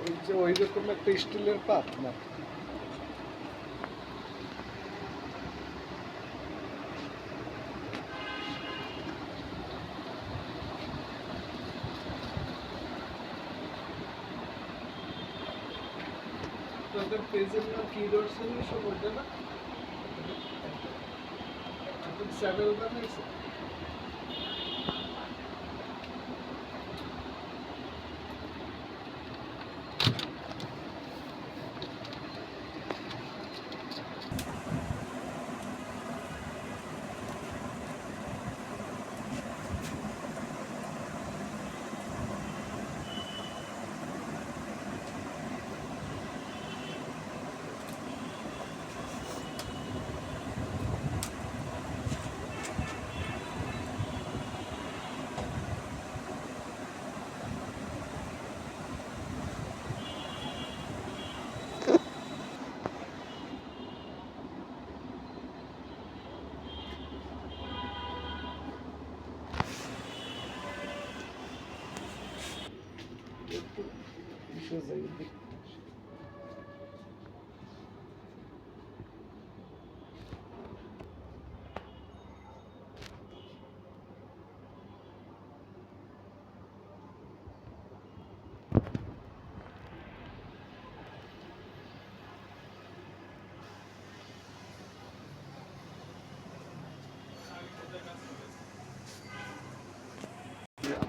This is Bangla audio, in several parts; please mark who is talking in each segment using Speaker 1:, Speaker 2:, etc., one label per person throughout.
Speaker 1: ওই যে ওই রকম একটা স্টিলের পাত না? তোদের পেজের নাম কি ধরছেন সব ওটা না? এখন স্যাডেল বানাইছে şu hıza gittik.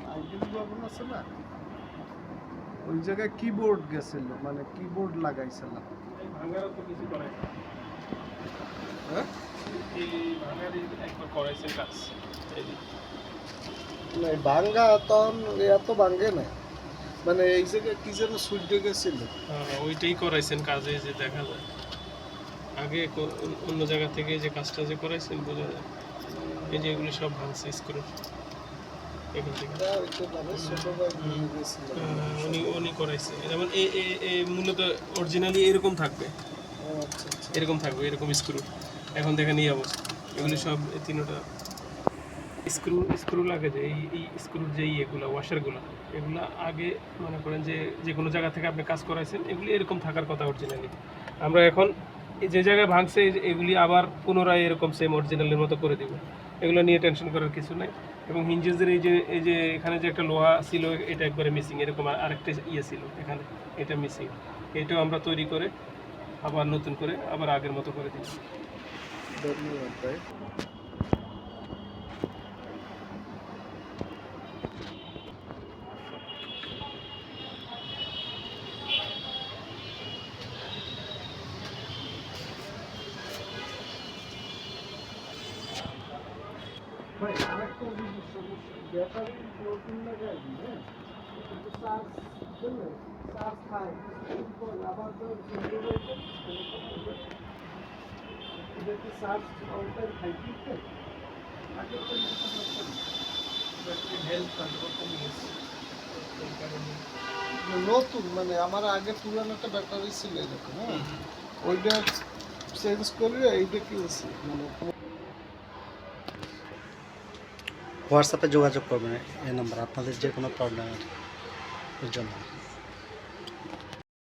Speaker 1: Aygül nasıl bıraktın? ওই জায়গায় কিবোর্ড গেছিল মানে কিবোর্ড লাগাইছিলাম। হ্যাঁ? ভাঙ্গা তখন এত ভাঙ্গে না মানে এই জায়গায় কি যেন সুইট গেছিল।
Speaker 2: হ্যাঁ, ওইটাই করাইছেন কাজে যে দেখা যায়। আগে অন্য- জায়গা থেকে যে কাজটা যে করাইছেন বোঝা যায়। এই যে এগুলো সব ভাঙছে স্ক্রু। এখান থেকে। উনি উনি করাইছে। যেমন এ এ- এ মূলত অরিজিনালি এরকম থাকবে। এরকম থাকবে এরকম স্ক্রু এখন দেখেন এই অবস্থা। এগুলি সব এই তিনোটা স্ক্রু স্ক্রু লাগে যে এই এই স্ক্রুর যে ইয়েগুলো ওয়াশারগুলো এগুলো আগে মনে করেন যে যে কোনো জায়গা থেকে আপনি কাজ করাইছেন এগুলি এরকম থাকার কথা অরিজিনালি আমরা এখন এই যে জায়গায় ভাঙছে এগুলি আবার পুনরায় এরকম সেম অরিজিনালের মতো করে দিব। এগুলো নিয়ে টেনশন করার কিছু নাই। এবং হিঞ্জেসের এই যে এই যে এখানে যে একটা লোহা ছিল, এটা একবারে মিসিং এরকম আর- আরেকটা ইয়ে ছিল এখানে, এটা মিসিং এটাও আমরা তৈরি করে আবার নতুন করে, আবার আগের মতো করে দিই
Speaker 1: ধন্যবাদ ভাই আরেকটা জিনিস সমস্যা ব্যাটারি নতুন লাগাই হ্যাঁ? কিন্তু চার্জ বুঝলেন চার্জ খায় আবার তো কি চার্জ অল টাইম খাই কি আগে তো এরকম
Speaker 2: ব্যাটারি হেলথ তারপর কমে গেছে
Speaker 1: নতুন মানে আমার আগে পুরানোটা ব্যাটারি ছিল এরকম হ্যাঁ? ওইটা চেঞ্জ করে এইটা কিনছি মানে
Speaker 3: হোয়াটসঅ্যাপে যোগাযোগ করবেন এই নাম্বার। আপনাদের যে কোনো প্রবলেমের জন্য।